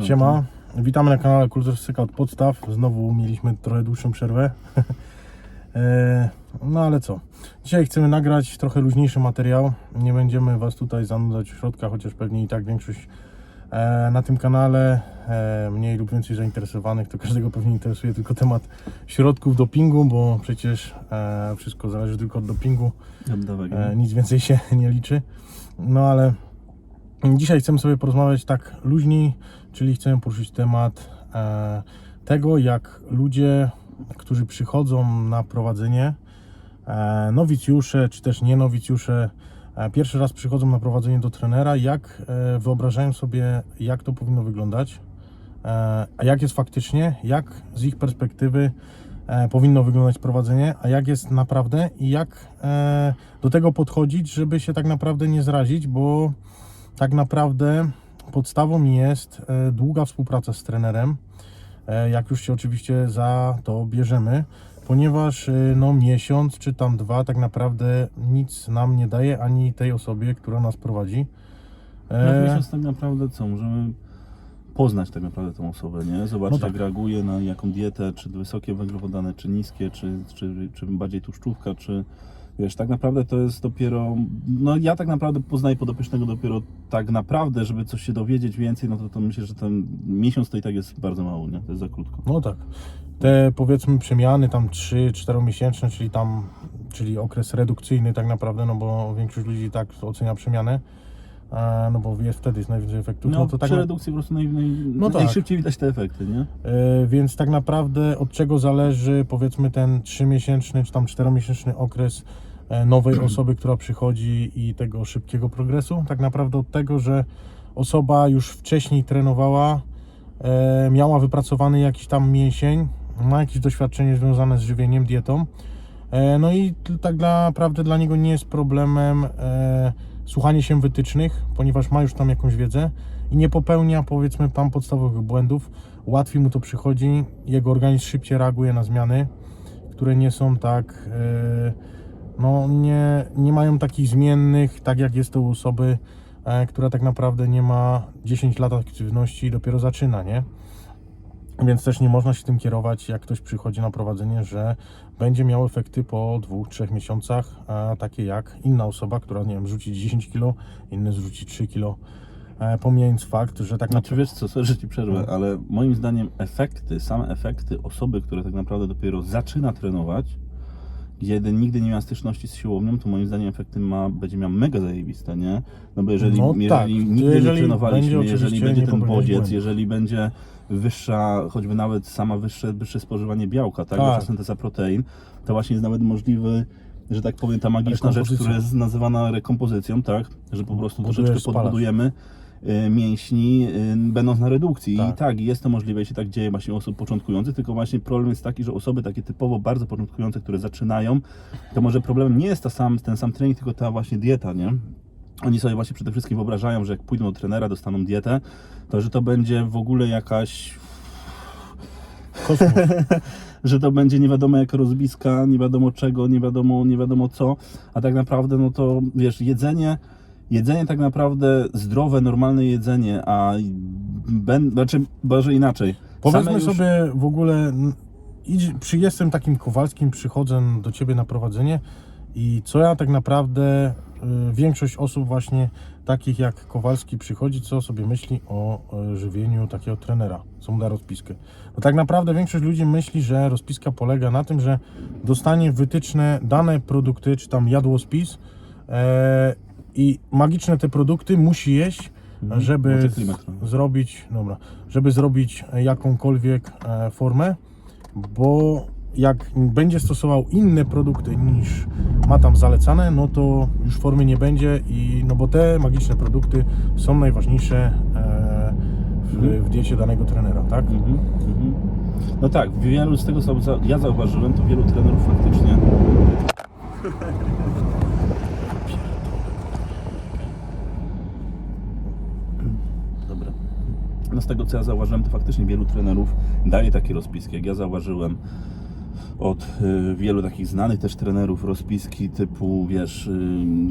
Siema, witamy na kanale Kulturystyka od podstaw. Znowu mieliśmy trochę dłuższą przerwę. E, no ale co? Dzisiaj chcemy nagrać trochę luźniejszy materiał. Nie będziemy Was tutaj zanudzać w środkach, chociaż pewnie i tak większość e, na tym kanale e, mniej lub więcej zainteresowanych, to każdego pewnie interesuje tylko temat środków dopingu, bo przecież wszystko zależy tylko od dopingu. Nic więcej się nie liczy. No ale dzisiaj chcemy sobie porozmawiać tak luźniej, czyli chcemy poruszyć temat e, tego, jak ludzie, którzy przychodzą na prowadzenie, e, nowicjusze czy też nie nowicjusze, e, pierwszy raz przychodzą na prowadzenie do trenera, jak wyobrażają sobie, jak to powinno wyglądać, a jak jest faktycznie, jak z ich perspektywy powinno wyglądać prowadzenie, a jak jest naprawdę i jak do tego podchodzić, żeby się tak naprawdę nie zrazić, bo tak naprawdę podstawą jest e, długa współpraca z trenerem, e, jak już się oczywiście za to bierzemy, ponieważ e, no, miesiąc czy tam dwa tak naprawdę nic nam nie daje ani tej osobie, która nas prowadzi. No miesiąc tak naprawdę co? Możemy poznać tak naprawdę tą osobę, nie? Zobaczyć No tak. jak reaguje na jaką dietę, czy wysokie węglowodany, czy niskie, czy, czy, czy bardziej tłuszczówka, czy wiesz, tak naprawdę to jest dopiero, no ja tak naprawdę poznaję podopiecznego dopiero tak naprawdę, żeby coś się dowiedzieć więcej, no to, to myślę, że ten miesiąc to i tak jest bardzo mało, nie? To jest za krótko. No tak. Te powiedzmy przemiany tam 3-4 miesięczne, czyli tam, czyli okres redukcyjny tak naprawdę, no bo większość ludzi tak ocenia przemianę, e, no bo jest wtedy jest najwięcej efektów. No, No, to tak przy na- redukcji po prostu naj, naj, No tak. najszybciej widać te efekty, nie? E, Więc tak naprawdę od czego zależy powiedzmy ten 3-miesięczny czy tam 4-miesięczny okres e, nowej osoby, która przychodzi i tego szybkiego progresu? Tak naprawdę od tego, że osoba już wcześniej trenowała, e, miała wypracowany jakiś tam mięsień, ma jakieś doświadczenie związane z żywieniem, dietą. No i tak naprawdę dla niego nie jest problemem słuchanie się wytycznych, ponieważ ma już tam jakąś wiedzę i nie popełnia powiedzmy tam podstawowych błędów. Łatwiej mu to przychodzi, jego organizm szybciej reaguje na zmiany, które nie są tak, e, no nie, nie mają takich zmiennych, tak jak jest to u osoby, e, która tak naprawdę nie ma 10 lat aktywności i dopiero zaczyna, nie? Więc też nie można się tym kierować, jak ktoś przychodzi na prowadzenie, że będzie miał efekty po dwóch, trzech miesiącach, a takie jak inna osoba, która nie wiem, rzuci 10 kg, inny zrzuci 3 kg. E, pomijając fakt, że tak Znaczy wiesz co, sorry, że ci przerwę, No. ale moim zdaniem efekty, same efekty osoby, która tak naprawdę dopiero zaczyna trenować, kiedy nigdy nie miała styczności z siłownią, to moim zdaniem efekty ma, będzie miała mega zajebiste, nie? No bo jeżeli, No jeżeli tak, nigdy jeżeli nie trenowaliśmy, będzie jeżeli będzie ten bodziec, jeżeli będzie wyższa, choćby nawet sama wyższe, wyższe spożywanie białka, tak? Tak. Synteza protein, to właśnie jest nawet możliwy że tak powiem, ta magiczna rzecz, która jest nazywana rekompozycją, tak? Że po prostu Budujesz, troszeczkę podbudujemy mięśni, y, będąc na redukcji. I Tak. tak, jest to możliwe, i się tak dzieje właśnie u osób początkujących, tylko właśnie problem jest taki, że osoby takie typowo bardzo początkujące, które zaczynają, to może problemem nie jest ta sam, ten sam trening, tylko ta właśnie dieta, nie? Oni sobie właśnie przede wszystkim wyobrażają, że jak pójdą do trenera, dostaną dietę, to że to będzie w ogóle jakaś że to będzie nie wiadomo jaka rozbiska, nie wiadomo czego, nie wiadomo, nie wiadomo co, a tak naprawdę no to wiesz, jedzenie, jedzenie tak naprawdę zdrowe, normalne jedzenie, a ben, znaczy może inaczej. Powiedzmy już- sobie w ogóle, idź, przy, jestem takim Kowalskim, przychodzę do Ciebie na prowadzenie i co ja tak naprawdę, y, większość osób właśnie takich jak Kowalski przychodzi, co sobie myśli o y, żywieniu takiego trenera, co mu da rozpiskę. No tak naprawdę większość ludzi myśli, że rozpiska polega na tym, że dostanie wytyczne dane produkty, czy tam jadłospis e, i magiczne te produkty musi jeść, Mhm. żeby zrobić, dobra, żeby zrobić jakąkolwiek e, formę, bo jak będzie stosował inne produkty niż ma tam zalecane, no to już formy nie będzie i no bo te magiczne produkty są najważniejsze e, w, w diecie danego trenera, tak? Mhm, mhm. No tak, wielu z tego co ja zauważyłem, to wielu trenerów faktycznie Dobra. No z tego co ja zauważyłem, to faktycznie wielu trenerów daje takie rozpiski. Jak ja zauważyłem, od y, wielu takich znanych też trenerów rozpiski typu, wiesz, y,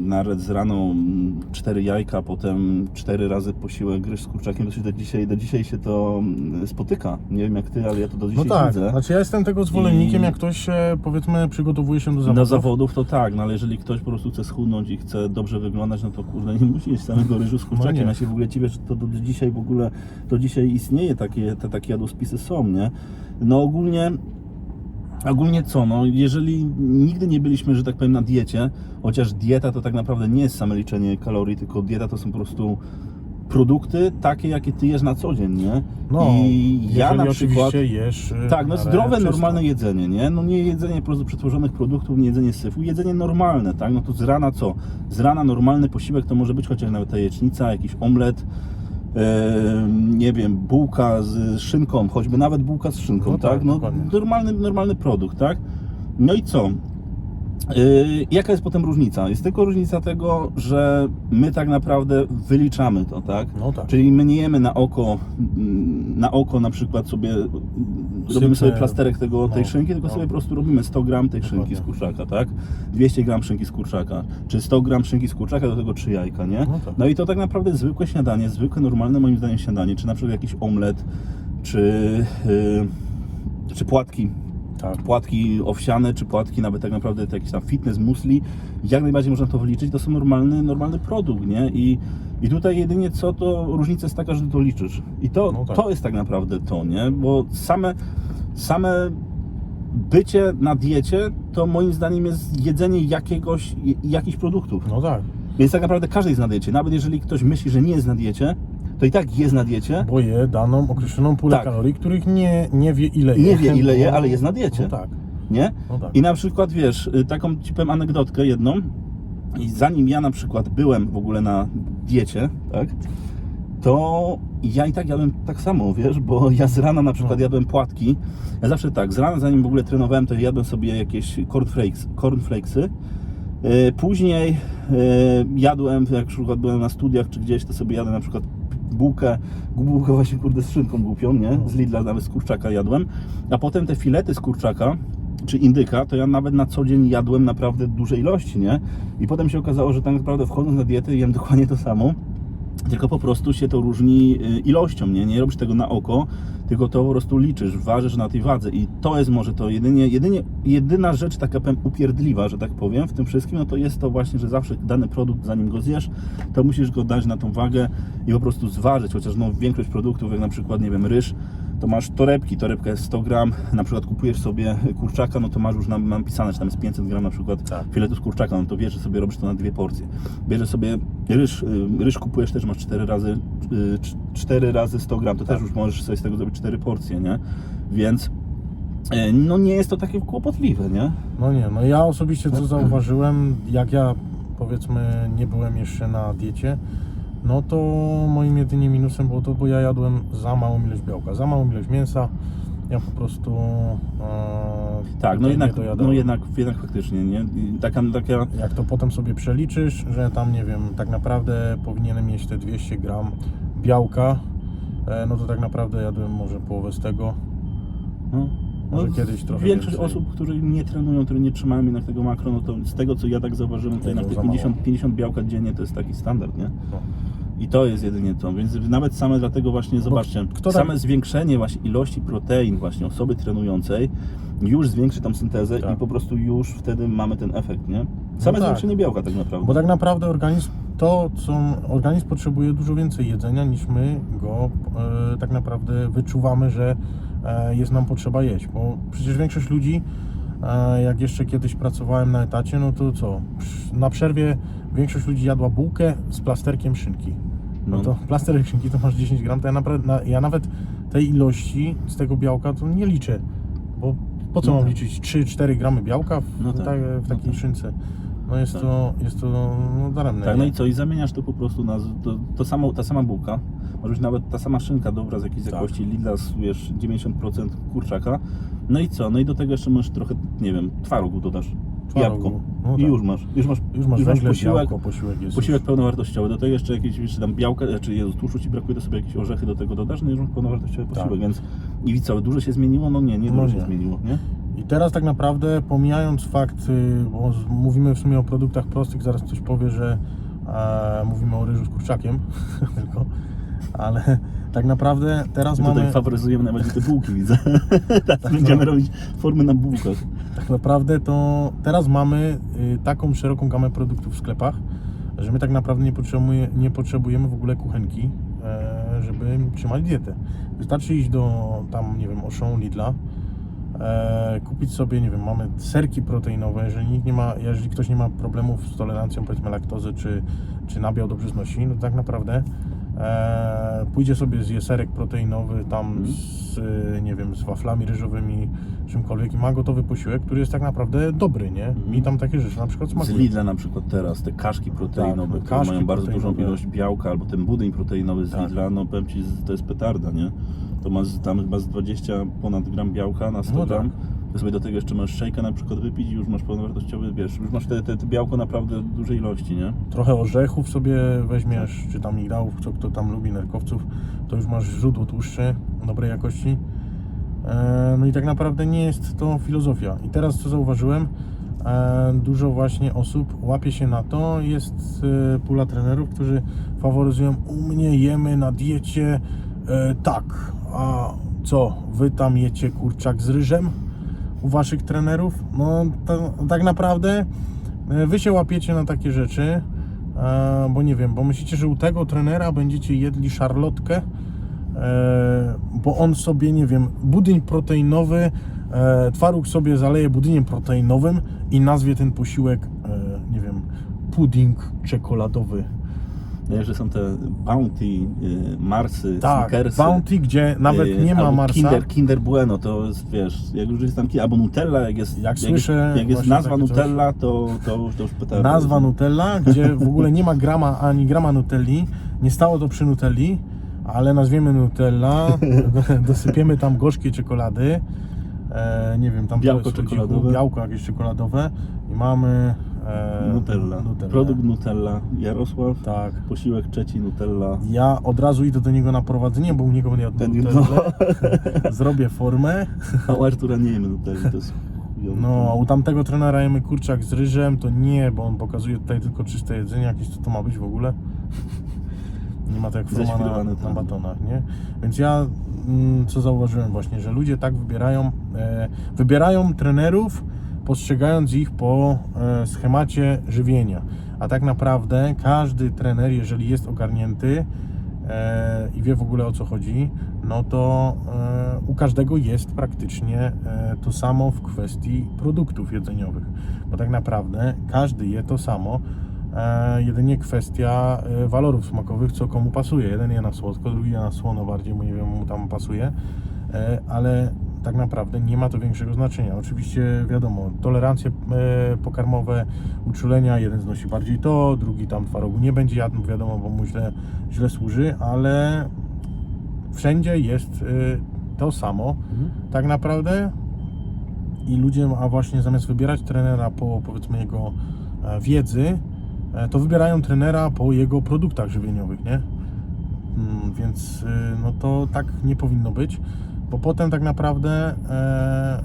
nawet z rano mm, cztery jajka, potem cztery razy posiłek, gryź z kurczakiem, to się do dzisiaj, do dzisiaj się to mm, spotyka. Nie wiem jak ty, ale ja to do No dzisiaj tak, widzę. znaczy ja jestem tego zwolennikiem, I- jak ktoś się, powiedzmy, przygotowuje się do zawodów. Do zawodów to tak, no ale jeżeli ktoś po prostu chce schudnąć i chce dobrze wyglądać, no to kurde nie musi jeść samego ryżu z kurczakiem. nie. ja się w ogóle dziwię, że to do dzisiaj w ogóle, do dzisiaj istnieje takie, te takie jadłospisy są, nie? No ogólnie, ogólnie co, no jeżeli nigdy nie byliśmy, że tak powiem, na diecie, chociaż dieta to tak naprawdę nie jest same liczenie kalorii, tylko dieta to są po prostu produkty takie, jakie ty jesz na co dzień, nie? No, I ja na przykład... jesz... y, Tak, no zdrowe, czysto. normalne jedzenie, nie? No nie jedzenie po prostu przetworzonych produktów, nie jedzenie syfu, jedzenie normalne, tak? No to z rana co? Z rana normalny posiłek to może być chociaż nawet ta jecznica, jakiś omlet, nie wiem, bułka z szynką, choćby nawet bułka z szynką, No tak? tak, No normalny, normalny produkt, tak? No i co? Yy, jaka jest potem różnica? Jest tylko różnica tego, że my tak naprawdę wyliczamy to, tak? No tak. Czyli my nie jemy na oko, na oko na przykład sobie, mm, robimy sobie plasterek tego, tej no, szynki, tylko no. sobie po prostu robimy 100 gram tej szynki z Dokładnie. kurczaka, tak? 200 gram szynki z kurczaka, czy 100 gram szynki z kurczaka, do tego 3 jajka, nie? No tak. No i to tak naprawdę jest zwykłe śniadanie, zwykłe, normalne moim zdaniem śniadanie, czy na przykład jakiś omlet, czy, yy, czy płatki, Tak. płatki owsiane, czy płatki nawet tak naprawdę to jakiś tam fitness musli, jak najbardziej można to wyliczyć, to są normalny, normalny produkt, nie? I, I tutaj jedynie co, to różnica jest taka, że to liczysz. I to, No tak. to jest tak naprawdę to, nie? Bo same, same bycie na diecie, to moim zdaniem jest jedzenie jakiegoś, jakichś produktów. No tak, Więc tak naprawdę każdy jest na diecie. Nawet jeżeli ktoś myśli, że nie jest na diecie, to i tak jest na diecie. bo je daną określoną pulę Tak. kalorii, których nie, nie wie ile je. Nie wie, ile je, ale jest na diecie. No tak, Nie? no tak. I na przykład wiesz, y, taką ci powiem anegdotkę jedną. I zanim ja na przykład byłem w ogóle na diecie, tak? To ja i tak jadłem tak samo, wiesz, bo ja z rana na przykład No. jadłem płatki. Ja zawsze tak, z rana zanim w ogóle trenowałem, to jadłem sobie jakieś cornflakes, cornflakesy. Yy, Później yy, jadłem, jak na przykład byłem na studiach czy gdzieś, to sobie jadłem na przykład bułkę, bułkę właśnie kurde z szynką głupią, nie? Z Lidla nawet z kurczaka jadłem. A potem te filety z kurczaka, czy indyka, to ja nawet na co dzień jadłem naprawdę duże ilości, nie? I potem się okazało, że tak naprawdę wchodząc na dietę jem dokładnie to samo, tylko po prostu się to różni y, ilością, nie? Nie robisz tego na oko, tylko to po prostu liczysz, ważysz na tej wadze. I to jest może to jedynie, jedynie jedyna rzecz taka powiem upierdliwa, że tak powiem, w tym wszystkim, no to jest to właśnie, że zawsze dany produkt, zanim go zjesz, to musisz go dać na tą wagę i po prostu zważyć, chociaż no większość produktów, jak na przykład, nie wiem, ryż, to masz torebki, torebka jest 100 gram, na przykład kupujesz sobie kurczaka, no to masz już nam- napisane, że tam jest 500 gram na przykład Tak. filetu z kurczaka, no to wiesz, że sobie robisz to na dwie porcje. Bierzesz sobie ryż, y, ryż kupujesz też, masz 4 razy, 4 razy 100 gram, to Tak. też już możesz sobie z tego zrobić 4 porcje, nie? Więc e, no nie jest to takie kłopotliwe, nie? No nie, no ja osobiście co zauważyłem, jak ja powiedzmy nie byłem jeszcze na diecie, no to moim jedynie minusem było to, bo ja jadłem za małą ilość białka, za małą ilość mięsa. Ja po prostu. E, Tak, no jednak, no jednak, jednak faktycznie, nie? Taka, taka, Jak to potem sobie przeliczysz, że tam nie wiem, tak naprawdę powinienem mieć te 200 gram białka, e, no to tak naprawdę jadłem może połowę z tego. no, Może no, kiedyś trochę Większość więcej. osób, które nie trenują, które nie trzymają jednak tego makro, no to z tego co ja tak zauważyłem, to jednak Jedzą te za mało. 50, 50 białka dziennie to jest taki standard, nie? No. I to jest jedynie to, więc nawet same dlatego właśnie, zobaczcie, kto tak- same zwiększenie właśnie ilości protein właśnie osoby trenującej już zwiększy tą syntezę Tak. i po prostu już wtedy mamy ten efekt, nie? Same tak. zwiększenie białka tak naprawdę. Bo tak naprawdę organizm to, co organizm potrzebuje dużo więcej jedzenia niż my go e, tak naprawdę wyczuwamy, że e, jest nam potrzeba jeść. Bo przecież większość ludzi, e, jak jeszcze kiedyś pracowałem na etacie, no to co? Psz- Na przerwie większość ludzi jadła bułkę z plasterkiem szynki. No, No. to plasterek szynki to masz 10 gram, to ja, naprawdę, ja nawet tej ilości z tego białka to nie liczę. Bo po co No mam tak. liczyć 3-4 gramy białka w, No tak, w no takiej tak. szynce? No jest Tak. to, jest to no, daremne. Tak, nie? no i co? I zamieniasz to po prostu na to, to samo, ta sama bułka, może być nawet ta sama szynka dobra z jakiejś Tak. jakości Lidla, wiesz, 90% kurczaka. No i co? No i do tego jeszcze masz trochę, nie wiem, twarogu dodasz, jabłko no i tak. już masz, już masz, Już masz węgle, posiłek, białko, posiłek jest. posiłek pełnowartościowy, do tego jeszcze jakieś wiesz, tam białka, czy Jezu, tłuszczu Ci brakuje, to sobie jakieś orzechy do tego dodasz, no i już masz pełnowartościowy Tak. posiłek, więc i co, dużo się zmieniło? No nie, nie No dużo nie. się zmieniło, nie? I teraz tak naprawdę, pomijając fakt, y, bo mówimy w sumie o produktach prostych, zaraz ktoś powie, że e, mówimy o ryżu z kurczakiem, tylko, ale tak naprawdę teraz My mamy, tutaj faworyzujemy najbardziej te bułki, widzę. Teraz będziemy robić formy na bułkach. tak naprawdę to teraz mamy y, taką szeroką gamę produktów w sklepach, że my tak naprawdę nie, potrzebuje, nie potrzebujemy w ogóle kuchenki, e, żeby trzymać dietę. Wystarczy iść do tam, nie wiem, Auchan, Lidla, e, kupić sobie, nie wiem, mamy serki proteinowe, jeżeli nikt nie ma, jeżeli ktoś nie ma problemów z tolerancją powiedzmy laktozy czy, czy nabiał dobrze znosi, no to tak naprawdę pójdzie sobie zje serek proteinowy tam z, e, nie wiem, z waflami ryżowymi, czymkolwiek i ma gotowy posiłek, który jest tak naprawdę dobry, nie? Mi tam takie rzeczy na przykład Z smakują. Lidla na przykład teraz, te kaszki proteinowe, Tak, które kaszki mają bardzo dużą ilość białka, albo ten budyń proteinowy z Tak. Lidla, no powiem Ci, z- to jest petarda, nie? To ma z- tam chyba z 20 ponad gram białka na 100 No tak. gram. To sobie do tego jeszcze masz szejka na przykład wypić i już masz pełnowartościowy, wiesz, już masz te, te, te białko naprawdę w dużej ilości, nie? trochę orzechów sobie weźmiesz, czy tam migdałów, co kto tam lubi, nerkowców, to już masz źródło tłuszczy dobrej jakości. E, No i tak naprawdę nie jest to filozofia. I teraz co zauważyłem, e, dużo właśnie osób łapie się na to, jest e, pula trenerów, którzy faworyzują u mnie jemy na diecie e, tak, a co, wy tam jecie kurczak z ryżem u waszych trenerów? No to, tak naprawdę e, wy się łapiecie na takie rzeczy, e, bo nie wiem, bo myślicie, że u tego trenera będziecie jedli szarlotkę, e, bo on sobie, nie wiem, budyń proteinowy, twaróg sobie zaleje budyniem proteinowym i nazwie ten posiłek, nie wiem, pudding czekoladowy. Że są te Bounty, y, Marsy, Tak, Snickersy. Bounty, gdzie nawet y, nie ma Marsa. Kinder, Kinder Bueno, to jest, wiesz, jak już jest tam, albo Nutella, jak jest, Jak jak, słyszę jest, jak jest nazwa. Nutella, to, to, już- to już petarda. Nazwa Nutella, gdzie w ogóle nie ma grama ani grama Nutelli. Nie stało to przy Nutelli, ale nazwiemy Nutella, dosypiemy tam gorzkiej czekolady, e, nie wiem, tam Białko czekoladowe. białko jakieś czekoladowe i mamy e, Nutella. Nutellę. Produkt Nutella. Jarosław, Tak. posiłek trzeci Nutella. Ja od razu idę do niego na prowadzenie, bo u niego będę jadł Ten Nutellę. Zrobię formę. A u Artura nie jemy Nutelli, to jest. No, a u tamtego trenera jemy kurczak z ryżem, to nie, bo on pokazuje tutaj tylko czyste jedzenie, jakieś co to ma być w ogóle. Nie ma tak jak forma na, na tak. batonach, nie? Więc ja mm, co zauważyłem właśnie, że ludzie tak wybierają, e, wybierają trenerów, postrzegając ich po e, schemacie żywienia. A tak naprawdę każdy trener, jeżeli jest ogarnięty e, i wie w ogóle o co chodzi, no to e, u każdego jest praktycznie to samo w kwestii produktów jedzeniowych. Bo tak naprawdę każdy je to samo, jedynie kwestia walorów smakowych, co komu pasuje. Jeden je na słodko, drugi je na słono bardziej, bo nie wiem, mu tam pasuje, ale tak naprawdę nie ma to większego znaczenia. Oczywiście wiadomo, tolerancje e, pokarmowe, uczulenia, jeden znosi bardziej to, drugi tam twarogu nie będzie jadł, wiadomo, bo mu źle, źle służy, ale wszędzie jest y, to samo Mhm. tak naprawdę i ludzie, a właśnie zamiast wybierać trenera po powiedzmy jego e, wiedzy, e, to wybierają trenera po jego produktach żywieniowych, nie? Mm, Więc no to tak nie powinno być, bo potem tak naprawdę e,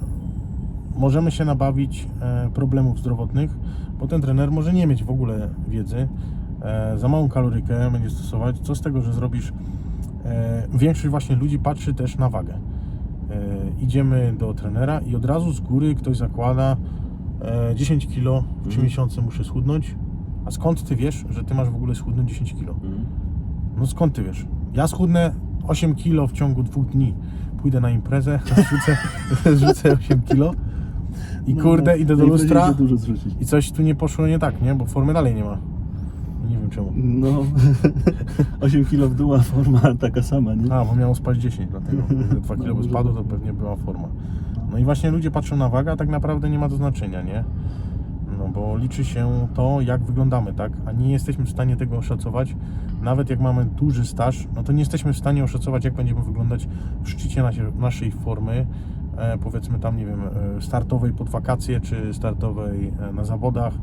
możemy się nabawić e, problemów zdrowotnych, bo ten trener może nie mieć w ogóle wiedzy, e, za małą kalorykę będzie stosować. Co z tego, że zrobisz? E, większość właśnie ludzi patrzy też na wagę. E, idziemy do trenera i od razu z góry ktoś zakłada e, 10 kg w 3 Mhm. miesiące muszę schudnąć. A skąd ty wiesz, że ty masz w ogóle schudnąć 10 kg? Mhm. No skąd ty wiesz? Ja schudnę 8 kg w ciągu dwóch dni. Pójdę na imprezę, zrzucę, zrzucę 8 kg i No, kurde, no, idę do lustra i coś tu nie poszło nie tak, nie? Bo formy dalej nie ma. Nie wiem czemu. No, 8 kg w dół, a forma taka sama, nie? A, bo miało spaść 10, dlatego że 2 No, kg by może spadło, tak. to pewnie była forma. No i właśnie ludzie patrzą na wagę, a tak naprawdę nie ma to znaczenia, nie? Bo liczy się to, jak wyglądamy, tak? A nie jesteśmy w stanie tego oszacować. Nawet jak mamy duży staż, no to nie jesteśmy w stanie oszacować, jak będziemy wyglądać w szczycie naszej formy. E, powiedzmy tam, nie wiem, e, startowej pod wakacje, czy startowej e, na zawodach.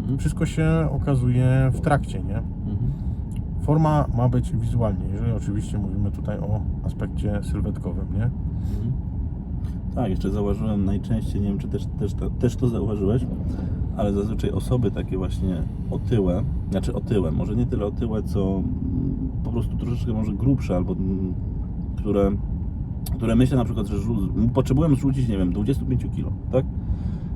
Mhm. Wszystko się okazuje w trakcie, nie? Mhm. Forma ma być wizualnie, jeżeli oczywiście mówimy tutaj o aspekcie sylwetkowym, nie? Mhm. Tak, jeszcze zauważyłem najczęściej, nie wiem czy też, też, to- też to zauważyłeś, ale zazwyczaj osoby takie właśnie otyłe, znaczy otyłe, może nie tyle otyłe, co po prostu troszeczkę może grubsze, albo mm, które, które myślę na przykład, że potrzebują zrzucić, nie wiem, 25 kg, tak?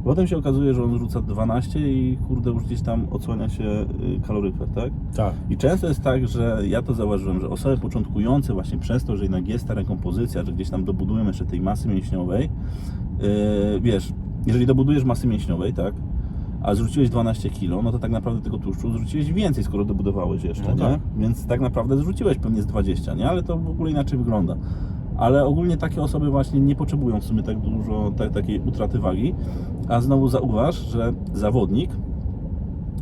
Potem się okazuje, że on rzuca 12 i kurde już gdzieś tam odsłania się y, kaloryfer, tak? Tak. I często jest tak, że ja to zauważyłem, że osoby początkujące właśnie przez to, że jednak jest ta rekompozycja, że gdzieś tam dobudują jeszcze tej masy mięśniowej, yy, wiesz, jeżeli dobudujesz masy mięśniowej, tak, a zrzuciłeś 12 kg, no to tak naprawdę tego tłuszczu zrzuciłeś więcej, skoro dobudowałeś jeszcze, No nie? tak. Więc tak naprawdę zrzuciłeś pewnie z 20, nie? Ale to w ogóle inaczej wygląda. Ale ogólnie takie osoby właśnie nie potrzebują w sumie tak dużo ta, takiej utraty wagi, a znowu zauważ, że zawodnik,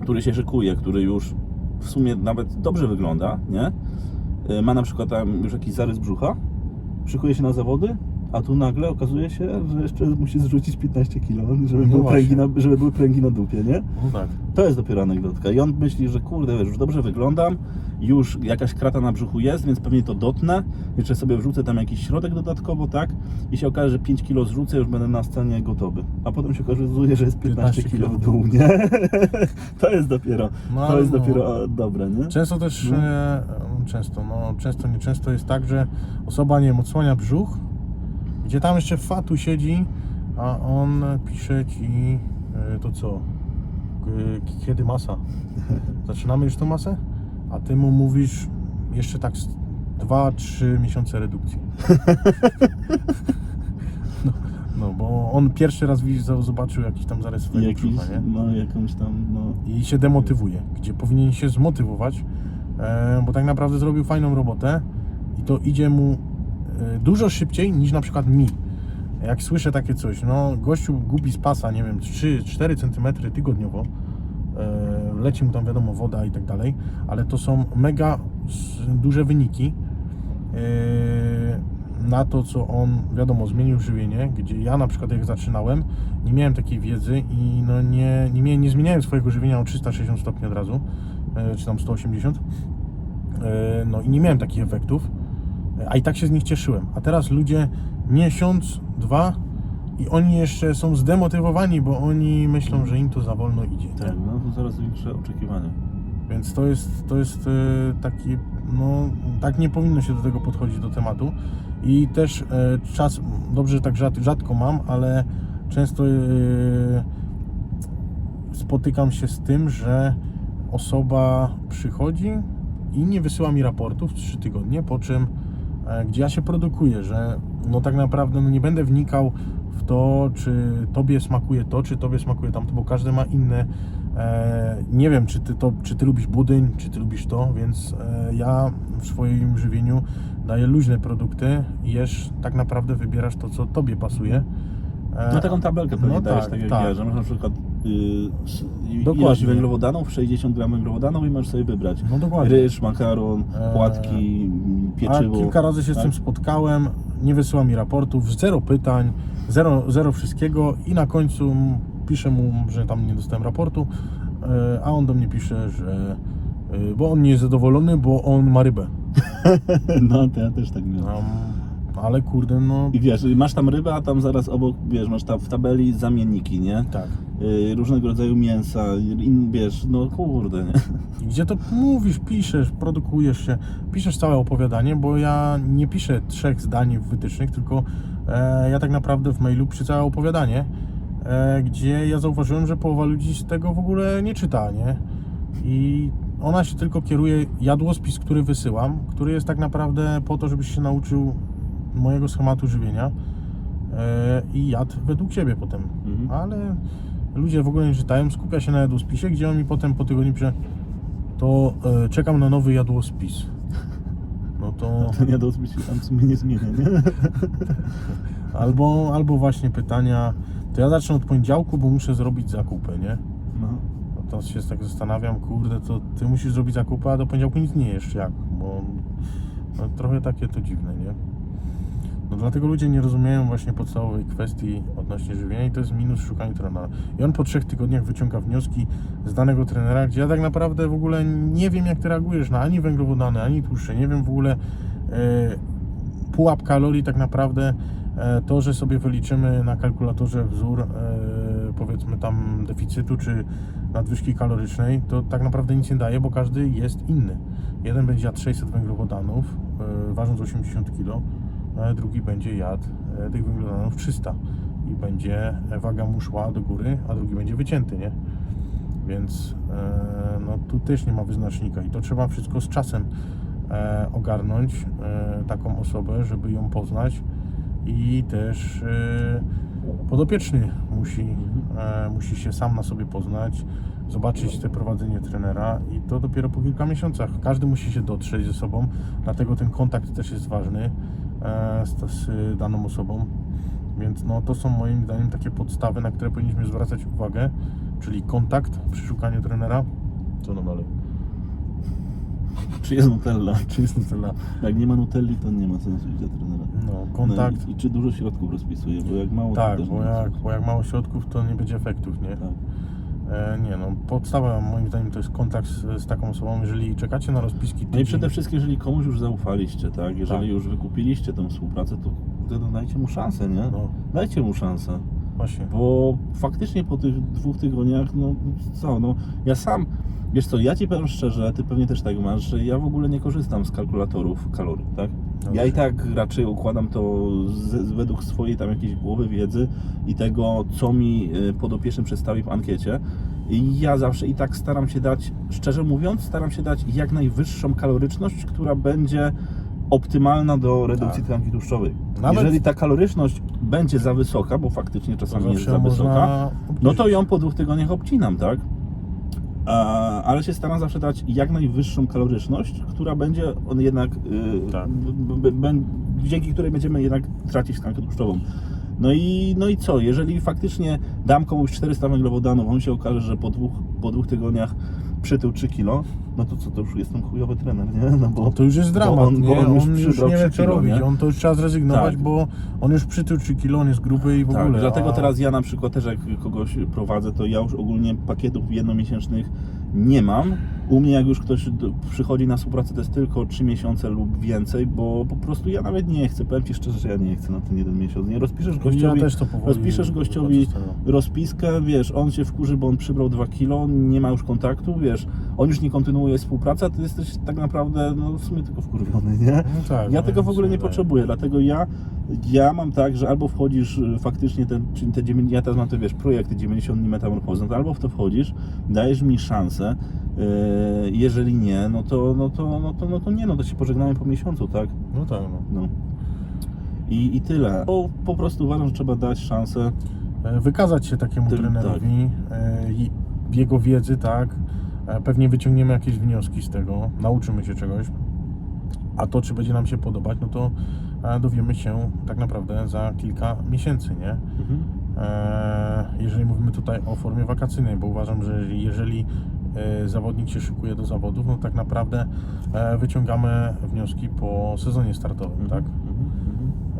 który się szykuje, który już w sumie nawet dobrze wygląda, nie? Y, Ma na przykład tam już jakiś zarys brzucha, szykuje się na zawody, a tu nagle okazuje się, że jeszcze musi zrzucić 15 kg, żeby, No były pręgi na, żeby były pręgi na dupie, nie? No tak. To jest dopiero anegdotka. I on myśli, że kurde, wiesz, już dobrze wyglądam, już jakaś krata na brzuchu jest, więc pewnie to dotnę. Jeszcze sobie wrzucę tam jakiś środek dodatkowo, tak? I się okaże, że 5 kg zrzucę, już będę na scenie gotowy. A potem się okazuje, że jest 15 15 kg w dół, nie? to jest dopiero, No, to jest no. dopiero dobre, nie? Często też, No. e, często, no często, nie często jest tak, że osoba, nie wiem, odsłania brzuch, gdzie tam jeszcze fatu siedzi, a on pisze ci e, to co, K- kiedy masa? Zaczynamy już tą masę? A ty mu mówisz jeszcze tak 2-3 miesiące redukcji. No, no, bo on pierwszy raz widzisz, zobaczył jakiś tam zarys swojego jakiś, brzucha, nie? no jakąś tam, no... i się demotywuje, gdzie powinien się zmotywować, e, bo tak naprawdę zrobił fajną robotę i to idzie mu dużo szybciej niż na przykład mi. Jak słyszę takie coś, no gościu gubi z pasa, nie wiem, 3-4 cm tygodniowo, e, leci mu tam wiadomo woda i tak dalej, ale to są mega duże wyniki e, na to, co on, wiadomo, zmienił żywienie, gdzie ja na przykład jak zaczynałem, nie miałem takiej wiedzy i no nie, nie, miałem, nie zmieniałem swojego żywienia o 360 stopni od razu, czy tam 180, E, no i nie miałem takich efektów, a i tak się z nich cieszyłem. A teraz ludzie miesiąc, dwa i oni jeszcze są zdemotywowani, bo oni myślą, że im to za wolno idzie. nie? Tak, no to coraz większe oczekiwania. Więc to jest, to jest e, taki, no tak nie powinno się do tego podchodzić do tematu. I też e, czas, dobrze, że tak rzad, rzadko mam, ale często e, spotykam się z tym, że osoba przychodzi i nie wysyła mi raportów 3 tygodnie, po czym gdzie ja się produkuję, że no tak naprawdę no nie będę wnikał w to, czy tobie smakuje to, czy tobie smakuje tamto, bo każdy ma inne. E, nie wiem, czy ty, to, czy ty lubisz budyń, czy ty lubisz to, więc e, ja w swoim żywieniu daję luźne produkty i jesz, tak naprawdę wybierasz to, co tobie pasuje. E, No taką tabelkę pewnie no dajesz, tak, tak, jak tak. ja, że masz na przykład yy, Dokładnie. węglowodanów, 60 gram węglowodanów i możesz sobie wybrać. No dokładnie. Ryż, makaron, Eee, płatki, pieczywo. A kilka razy się z tak? tym spotkałem, nie wysyła mi raportów, zero pytań, zero, zero wszystkiego i na końcu piszę mu, że tam nie dostałem raportu, e, a on do mnie pisze, że e, bo on nie jest zadowolony, bo on ma rybę. No to ja też tak miałem. Um, ale kurde, no I wiesz, masz tam rybę, a tam zaraz obok, wiesz, masz tam w tabeli zamienniki, nie? tak. Yy, różnego rodzaju mięsa, in, wiesz, no kurde, nie? Gdzie to mówisz, piszesz, produkujesz się, piszesz całe opowiadanie, bo ja nie piszę trzech zdań w wytycznych, tylko e, ja tak naprawdę w mailu piszę całe opowiadanie, e, gdzie ja zauważyłem, że połowa ludzi z tego w ogóle nie czyta, nie? I ona się tylko kieruje jadłospis, który wysyłam, który jest tak naprawdę po to, żebyś się nauczył mojego schematu żywienia e, i jadł według siebie potem. Mhm. Ale ludzie w ogóle nie czytają, skupia się na jadłospisie, gdzie on mi potem po tygodniu pisze to e, czekam na nowy jadłospis. No to To nie do się tam w sumie nie zmienia, nie? albo, albo właśnie pytania, to ja zacznę od poniedziałku, bo muszę zrobić zakupy, nie? No. No to się tak zastanawiam, kurde, to ty musisz zrobić zakupy, a do poniedziałku nic nie jesz, jak? Bo no, trochę takie to dziwne, nie? No dlatego ludzie nie rozumieją właśnie podstawowej kwestii odnośnie żywienia i to jest minus szukania trenera. I on po trzech tygodniach wyciąga wnioski z danego trenera, gdzie ja tak naprawdę w ogóle nie wiem jak ty reagujesz na ani węglowodany, ani tłuszcze, nie wiem w ogóle e, pułap kalorii tak naprawdę E, To, że sobie wyliczymy na kalkulatorze wzór e, powiedzmy tam deficytu czy nadwyżki kalorycznej, to tak naprawdę nic nie daje, bo każdy jest inny. Jeden będzie jadł 600 węglowodanów, ważąc 80 kg, drugi będzie jadł e, tych węglowodanów 300 i będzie e, waga mu szła do góry, a drugi będzie wycięty, nie? Więc e, no, tu też nie ma wyznacznika i to trzeba wszystko z czasem e, ogarnąć e, taką osobę, żeby ją poznać i też e, podopieczny musi, e, musi się sam na sobie poznać, zobaczyć te prowadzenie trenera i to dopiero po kilka miesiącach. Każdy musi się dotrzeć ze sobą, dlatego ten kontakt też jest ważny e, z, z daną osobą. Więc no, to są moim zdaniem takie podstawy, na które powinniśmy zwracać uwagę, czyli kontakt przy szukaniu trenera. Co nam dalej? Czy jest Nutella? Czy jest Nutella? Jak nie ma Nutelli, to nie ma sensu iść do trenera. No, kontakt. No i, I czy dużo środków rozpisuje, bo jak mało to tak, też bo nie jak, bo jak mało środków, to nie będzie efektów, nie? Tak. E, nie no, podstawa moim zdaniem to jest kontakt z, z taką osobą, jeżeli czekacie na rozpiski No i tydzień, przede wszystkim, jeżeli komuś już zaufaliście, tak? Jeżeli Tak. już wykupiliście tę współpracę, to kurde, no dajcie mu szansę, nie? No, Dajcie mu szansę. właśnie. Bo faktycznie po tych dwóch tygodniach, no co, no ja sam, wiesz co, ja ci powiem szczerze, ty pewnie też tak masz, że ja w ogóle nie korzystam z kalkulatorów kalorii, tak? Ja Dobrze. i tak raczej układam to z, według swojej tam jakiejś głowy wiedzy i tego, co mi y, podopieczny przedstawi w ankiecie. I ja zawsze i tak staram się dać, szczerze mówiąc, staram się dać jak najwyższą kaloryczność, która będzie optymalna do redukcji Tak. tkanki tłuszczowej. Nawet- Jeżeli ta kaloryczność będzie za wysoka, bo faktycznie czasami jest za wysoka, no to ją po dwóch tygodniach obcinam, tak? A, ale się staram zawsze dać jak najwyższą kaloryczność, która będzie on jednak, yy, Tak. dzięki której będziemy jednak tracić tkankę tłuszczową. No i, no i co, jeżeli faktycznie dam komuś 400 węglowodanów, on się okaże, że po dwóch, po dwóch tygodniach przytył 3 kilo, no to co, to już jestem chujowy trener, nie? No bo No to już jest dramat, bo on, nie? bo on już, on już nie wie 3 co robić, nie? on to już trzeba zrezygnować, Tak. bo on już przytył 3 kilo, on jest gruby i w Tak, ogóle. dlatego a- teraz ja na przykład też jak kogoś prowadzę, to ja już ogólnie pakietów jednomiesięcznych nie mam. U mnie jak już ktoś przychodzi na współpracę, to jest tylko 3 miesiące lub więcej, bo po prostu ja nawet nie chcę, powiem Ci szczerze, że ja nie chcę na ten jeden miesiąc. Nie rozpiszesz gościowi, ja rozpiszesz gościowi rozpiskę, wiesz, on się wkurzy, bo on przybrał 2 kilo, nie ma już kontaktu, wiesz, on już nie kontynuuje współpracę, a ty jesteś tak naprawdę, no w sumie tylko wkurwiony, nie? No tak, Ja no, tego w ogóle nie daje. potrzebuję, dlatego ja, ja mam tak, że albo wchodzisz y, faktycznie, te, czyli te, ja teraz mam te, wiesz, projekty 90 dni metamorfozy, albo w to wchodzisz, dajesz mi szansę, jeżeli nie, no to, no, to, no, to, no to nie, no to się pożegnałem po miesiącu, tak? No tak, no. No. I, I tyle. Po, po prostu uważam, że trzeba dać szansę. E, wykazać się takiemu Tym- trenerowi, e, i jego wiedzy, tak. E, Pewnie wyciągniemy jakieś wnioski z tego, nauczymy się czegoś. A to, czy będzie nam się podobać, no to e, dowiemy się tak naprawdę za kilka miesięcy, nie? E, jeżeli mówimy tutaj o formie wakacyjnej, bo uważam, że jeżeli e, zawodnik się szykuje do zawodów, no tak naprawdę e, wyciągamy wnioski po sezonie startowym, tak?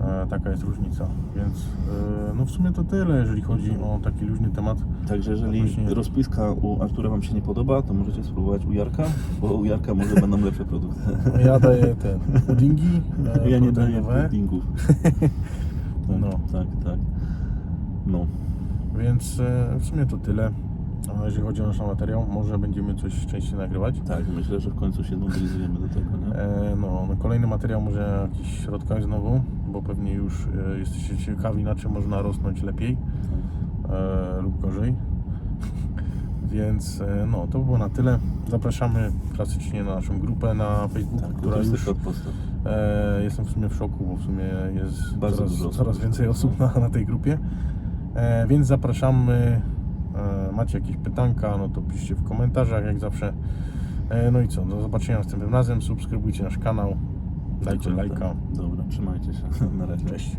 E, Taka jest różnica, więc e, no w sumie to tyle, jeżeli chodzi o taki luźny temat. Także jeżeli Właśnie. rozpiska u Artura Wam się nie podoba, to możecie spróbować u Jarka, bo u Jarka może będą lepsze produkty. Ja daję te puddingi e, Ja nie daję puddingów. tak, No. tak, tak. No. więc w sumie to tyle. A jeżeli chodzi o nasz materiał, może będziemy coś częściej nagrywać. Tak, myślę, że w końcu się mobilizujemy do tego, nie? E, No, no kolejny materiał może w jakichś środkach znowu, bo pewnie już e, jesteście ciekawi, na czym można rosnąć lepiej e, lub gorzej. Więc e, no, to było na tyle. Zapraszamy klasycznie na naszą grupę na Facebooku, Tak, która już e, jestem w sumie w szoku, bo w sumie jest Bardzo coraz, coraz więcej osób na, na tej grupie. E, więc zapraszamy. E, macie jakieś pytanka, no to piszcie w komentarzach, jak zawsze. E, no i co, do zobaczenia następnym razem. Subskrybujcie nasz kanał. Dajcie Dokładnie lajka. Dobra, trzymajcie się. Na razie. Cześć.